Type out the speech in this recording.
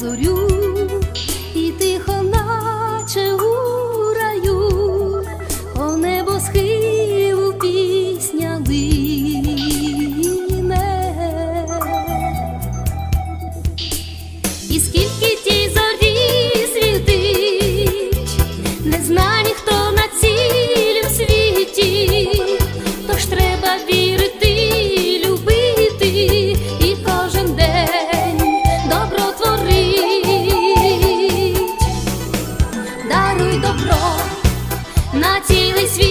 зорю, і тихо, наче у раю, по небосхилу пісня лине. І скільки тій зорі світить, не зна добро на цілий світ.